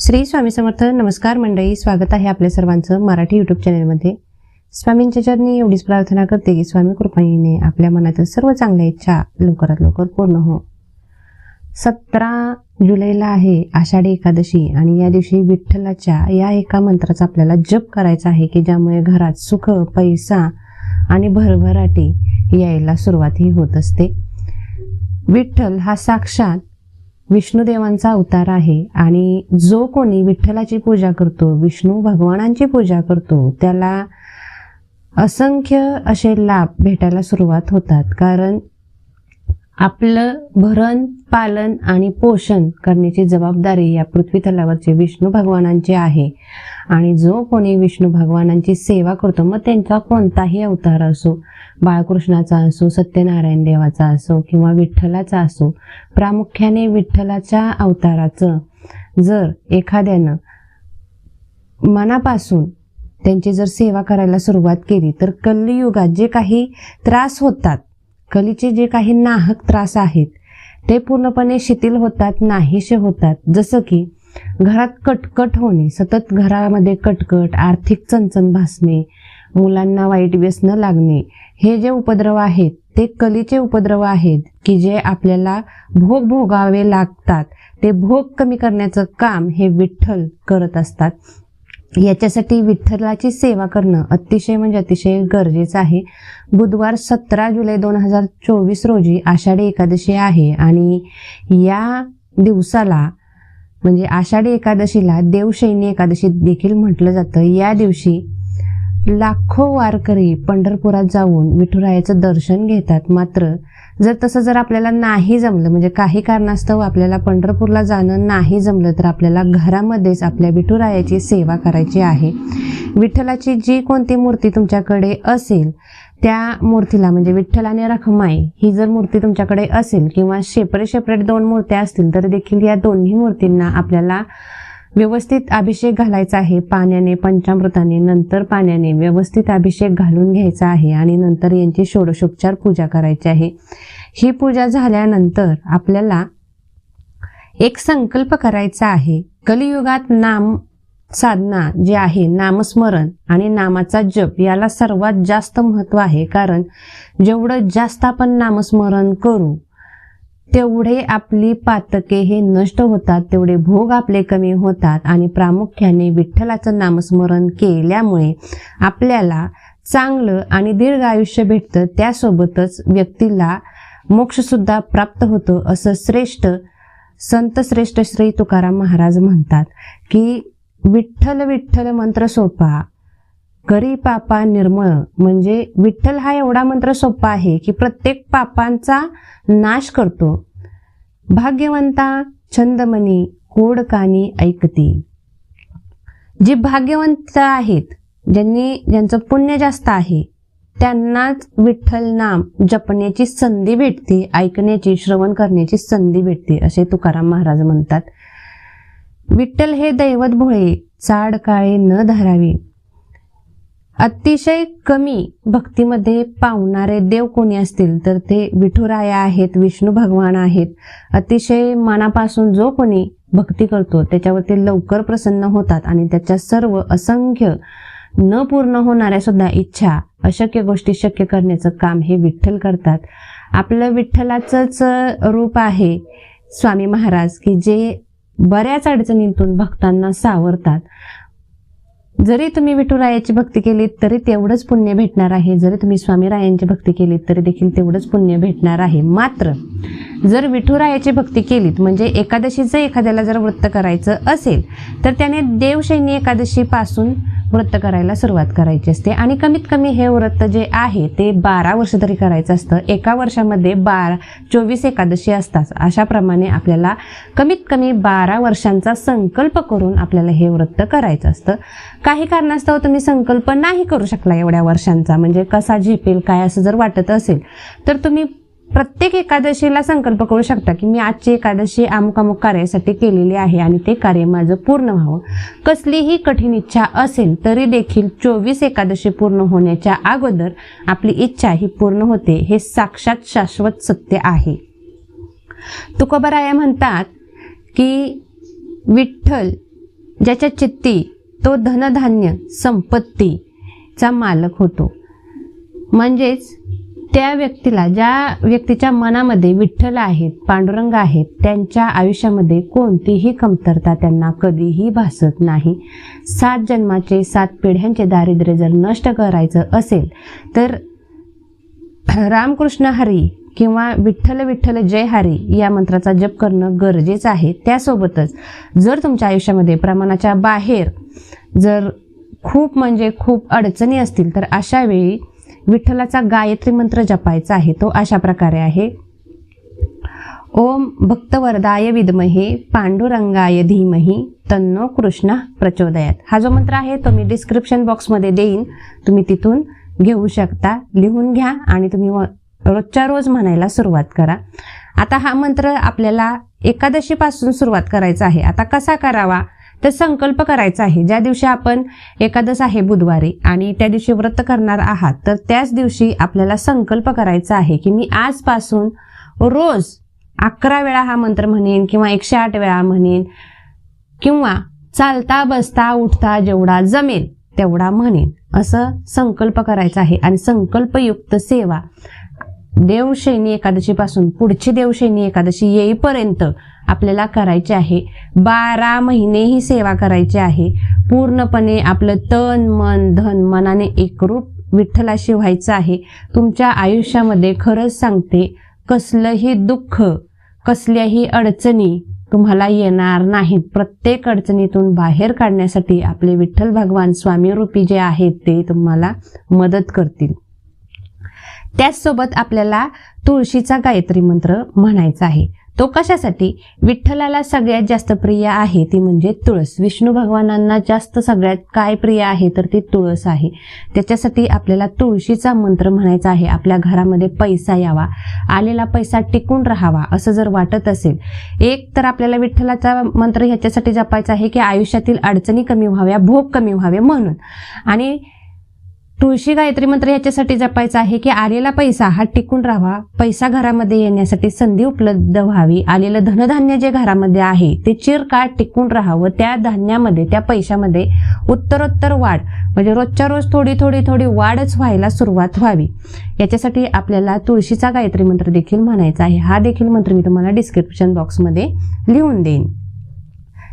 श्री स्वामी समर्थ नमस्कार मंडळी. स्वागत आहे आपल्या सर्वांचं मराठी यूट्यूब चॅनलमध्ये स्वामींच्या चरणी एवढीच प्रार्थना करते की स्वामी कृपाईने आपल्या मनातील सर्व चांगल्या इच्छा लवकरात लवकर पूर्ण हो. सतरा जुलैला आहे आषाढी एकादशी आणि या दिवशी विठ्ठलाच्या या एका मंत्राचा आपल्याला जप करायचा आहे की ज्यामुळे घरात सुख पैसा आणि भरभराटी यायला सुरुवातही होत असते. विठ्ठल हा साक्षात विष्णुदेवांचा अवतार आहे आणि जो कोणी विठ्ठलाची पूजा करतो विष्णू भगवानांची पूजा करतो त्याला असंख्य असे लाभ भेटायला सुरुवात होतात. कारण आपलं भरण पालन आणि पोषण करण्याची जबाबदारी या पृथ्वी तलावरचे विष्णू भगवानांची आहे. आणि जो कोणी विष्णू भगवानांची सेवा करतो मग त्यांचा कोणताही अवतार असो बाळकृष्णाचा असो सत्यनारायण देवाचा असो किंवा विठ्ठलाचा असो प्रामुख्याने विठ्ठलाच्या अवताराचं जर एखाद्यानं मनापासून त्यांची जर सेवा करायला सुरुवात केली तर कलियुगात जे काही त्रास होतात कलीचे जे काही नाहक त्रास आहेत ते पूर्णपणे शिथिल होतात नाहीसे होतात. जसं की घरात कटकट होणे सतत घरामध्ये कटकट आर्थिक चणचण भासणे मुलांना वाईट व्यसन लागणे हे जे उपद्रव आहेत ते कलीचे उपद्रव आहेत की जे आपल्याला भोग भोगावे लागतात. ते भोग कमी करण्याचं काम हे विठ्ठल करत असतात. याच्यासाठी विठ्ठलाची सेवा करणं अतिशय म्हणजे अतिशय गरजेचं आहे. बुधवार सतरा जुलै दोन हजार चोवीस रोजी आषाढी एकादशी आहे आणि या दिवसाला म्हणजे आषाढी एकादशीला देवशैनी एकादशी देखील म्हटलं जातं. या दिवशी लाखो वारकरी पंढरपुरात जाऊन विठुरायाचं दर्शन घेतात. मात्र जर तसं जर आपल्याला नाही जमलं म्हणजे काही कारणास्तव आपल्याला पंढरपूरला जाणं नाही जमलं तर आपल्याला घरामध्येच आपल्या विठुरायाची सेवा करायची आहे. विठ्ठलाची जी कोणती मूर्ती तुमच्याकडे असेल त्या मूर्तीला म्हणजे विठ्ठल आणि रखमाई ही जर मूर्ती तुमच्याकडे असेल किंवा सेपरेट सेपरेट दोन मूर्त्या असतील तर देखील या दोन्ही मूर्तींना आपल्याला व्यवस्थित अभिषेक घालायचा आहे. पाण्याने पंचामृताने नंतर पाण्याने व्यवस्थित अभिषेक घालून घ्यायचा आहे आणि नंतर यांची षोडशोपचार पूजा करायची आहे. ही पूजा झाल्यानंतर आपल्याला एक संकल्प करायचा आहे. कलियुगात नाम साधना जे आहे नामस्मरण आणि नामाचा जप याला सर्वात जास्त महत्त्व आहे. कारण जेवढं जास्त आपण नामस्मरण करू तेवढे आपली पातके हे नष्ट होतात तेवढे भोग आपले कमी होतात आणि प्रामुख्याने विठ्ठलाचं नामस्मरण केल्यामुळे आपल्याला चांगलं आणि दीर्घ आयुष्य भेटतं. त्यासोबतच व्यक्तीला मोक्षसुद्धा प्राप्त होतं असं श्रेष्ठ संत श्रेष्ठ श्री तुकाराम महाराज म्हणतात की विठ्ठल विठ्ठल मंत्र सोपा करी पापा निर्मळ म्हणजे विठ्ठल हा एवढा मंत्र सोपा आहे की प्रत्येक पापांचा नाश करतो. भाग्यवंता छंदमणी कोडकानी ऐकती. जी भाग्यवंत आहेत ज्यांनी ज्यांचं पुण्य जास्त आहे त्यांनाच विठ्ठल नाम जपण्याची संधी भेटते ऐकण्याची श्रवण करण्याची संधी भेटते असे तुकाराम महाराज म्हणतात. विठ्ठल हे दैवत भोळे चाड काळे न धरावी. अतिशय कमी भक्तीमध्ये पावणारे देव कोणी असतील तर ते विठुराया आहेत विष्णू भगवान आहेत. अतिशय मनापासून जो कोणी भक्ती करतो त्याच्यावरती लवकर प्रसन्न होतात आणि त्याच्या सर्व असंख्य न पूर्ण होणाऱ्या सुद्धा इच्छा अशक्य गोष्टी शक्य करण्याचं काम हे विठ्ठल करतात. आपलं विठ्ठलाचंच रूप आहे स्वामी महाराज की जे बऱ्याच अडचणीतून भक्तांना सावरतात. जरी तुम्ही विठुरायाची भक्ती केलीत तरी तेवढंच पुण्य भेटणार आहे. जरी तुम्ही स्वामीरायांची भक्ती केलीत तरी देखील तेवढंच पुण्य भेटणार आहे. मात्र जर विठुरायाची भक्ती केलीत म्हणजे एकादशीचं एखाद्याला जर व्रत करायचं असेल तर त्याने देवशैनी एकादशीपासून व्रत करायला सुरुवात करायची असते. आणि कमीत कमी हे व्रत जे आहे ते बारा वर्ष तरी करायचं असतं. एका वर्षामध्ये बारा चोवीस एकादशी असतात. अशाप्रमाणे आपल्याला कमीत कमी बारा वर्षांचा संकल्प करून आपल्याला हे व्रत करायचं असतं. काही कारणास्तव तुम्ही संकल्प नाही करू शकला एवढ्या वर्षांचा. म्हणजे कसा झेपेल काय असं जर वाटत असेल तर तुम्ही प्रत्येक एकादशीला संकल्प करू शकता की मी आजची एकादशी अमुक अमुक कार्यासाठी केलेली आहे आणि ते कार्य माझं पूर्ण व्हावं. कसलीही कठीण इच्छा असेल तरी देखील चोवीस एकादशी पूर्ण होण्याच्या अगोदर आपली इच्छा ही पूर्ण होते हे साक्षात शाश्वत सत्य आहे. तुकोबराया म्हणतात की विठ्ठल ज्याच्या चित्ती तो धनधान्य संपत्तीचा मालक होतो. म्हणजेच त्या व्यक्तीला ज्या व्यक्तीच्या मनामध्ये विठ्ठल आहेत पांडुरंग आहेत त्यांच्या आयुष्यामध्ये कोणतीही कमतरता त्यांना कधीही भासत नाही. सात जन्माचे सात पिढ्यांचे दारिद्र्य जर नष्ट करायचं असेल तर रामकृष्ण हरी किंवा विठ्ठल विठ्ठल जय हरी या मंत्राचा जप करणं गरजेचं आहे. त्यासोबतच जर तुमच्या आयुष्यामध्ये प्रमाणाच्या बाहेर जर खूप म्हणजे खूप अडचणी असतील तर अशा वेळी विठ्ठलाचा गायत्री मंत्र जपायचा आहे. तो अशा प्रकारे आहे. ओम भक्तवरदाय विद्महे पांडुरंगाय धीमही तन्नो कृष्ण प्रचोदयात. हा जो मंत्र आहे तो मी डिस्क्रिप्शन बॉक्समध्ये देईन. तुम्ही तिथून घेऊ शकता लिहून घ्या आणि तुम्ही रोजच्या रोज म्हणायला सुरुवात करा. आता हा मंत्र आपल्याला एकादशीपासून सुरुवात करायचा आहे. आता कसा करावा? तर संकल्प करायचा आहे. ज्या दिवशी आपण एकादश आहे बुधवारी आणि त्या दिवशी व्रत करणार आहात तर त्याच दिवशी आपल्याला संकल्प करायचा आहे की मी आजपासून रोज अकरा वेळा हा मंत्र म्हणेन किंवा एकशे आठ वेळा म्हणेन किंवा चालता बसता उठता जेवढा जमेल तेवढा म्हणेन. असं संकल्प करायचा आहे. आणि संकल्पयुक्त सेवा देवशैनी एकादशीपासून पुढची देवशैनी एकादशी येईपर्यंत आपल्याला करायची आहे. बारा महिने ही सेवा करायची आहे. पूर्णपणे आपलं तन मन धन मनाने एकरूप विठ्ठलाशी व्हायचं आहे. तुमच्या आयुष्यामध्ये खरंच सांगते कसलंही दुःख कसल्याही अडचणी तुम्हाला येणार नाहीत. प्रत्येक अडचणीतून बाहेर काढण्यासाठी आपले विठ्ठल भगवान स्वामी रूपी जे आहेत ते तुम्हाला मदत करतील. त्याचसोबत आपल्याला तुळशीचा गायत्री मंत्र म्हणायचा आहे. तो कशासाठी? विठ्ठलाला सगळ्यात जास्त प्रिय आहे ती म्हणजे तुळस. विष्णू भगवानांना जास्त सगळ्यात काय प्रिय आहे तर ती तुळस आहे. त्याच्यासाठी आपल्याला तुळशीचा मंत्र म्हणायचा आहे. आपल्या घरामध्ये पैसा यावा आलेला पैसा टिकून राहावा असं जर वाटत असेल एक तर आपल्याला विठ्ठलाचा मंत्र ह्याच्यासाठी जपायचा आहे की आयुष्यातील अडचणी कमी व्हाव्या भोग कमी व्हावे म्हणून. आणि तुळशी गायत्री मंत्र ह्याच्यासाठी जपायचा आहे की आलेला पैसा हा टिकून राहावा. पैसा घरामध्ये येण्यासाठी संधी उपलब्ध व्हावी. आलेलं धनधान्य जे घरामध्ये आहे ते चिरकाळ टिकून राहावं. त्या धान्यामध्ये त्या पैशामध्ये उत्तरोत्तर वाढ म्हणजे रोजच्या रोज थोडी थोडी थोडी वाढच व्हायला सुरुवात व्हावी. याच्यासाठी आपल्याला तुळशीचा गायत्री मंत्र देखील म्हणायचा आहे. हा देखील मंत्र मी तुम्हाला डिस्क्रिप्शन बॉक्समध्ये लिहून देईन.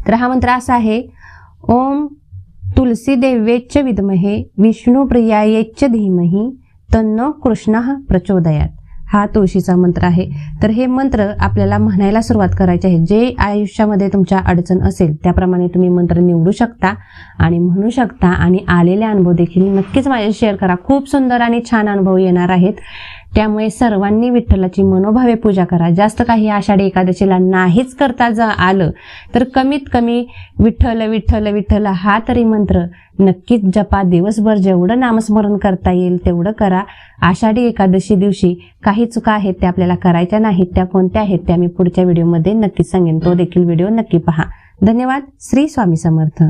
तर हा मंत्र असा आहे. ओम तुलसी देव्येच्च विद्महे विष्णुप्रियायेच्च धीमही तन्नो कृष्ण प्रचोदयात. हा तुळशीचा मंत्र आहे. तर हे मंत्र आपल्याला म्हणायला सुरुवात करायची आहे. जे आयुष्यामध्ये तुमच्या अडचण असेल त्याप्रमाणे तुम्ही मंत्र निवडू शकता आणि म्हणू शकता आणि आलेले अनुभव देखील नक्कीच माझे शेअर करा. खूप सुंदर आणि छान अनुभव येणार आहेत. त्यामुळे सर्वांनी विठ्ठलाची मनोभावे पूजा करा. जास्त काही आषाढी एकादशीला नाहीच करता जर आलं तर कमीत कमी विठ्ठल विठ्ठल विठ्ठल हा तरी मंत्र नक्कीच जपा. दिवसभर जेवढं नामस्मरण करता येईल तेवढं करा. आषाढी एकादशी दिवशी काही चुका आहेत त्या आपल्याला करायच्या नाहीत त्या कोणत्या आहेत त्या मी पुढच्या व्हिडिओमध्ये नक्कीच सांगेन. तो देखील व्हिडिओ नक्की पहा. धन्यवाद. श्री स्वामी समर्थ.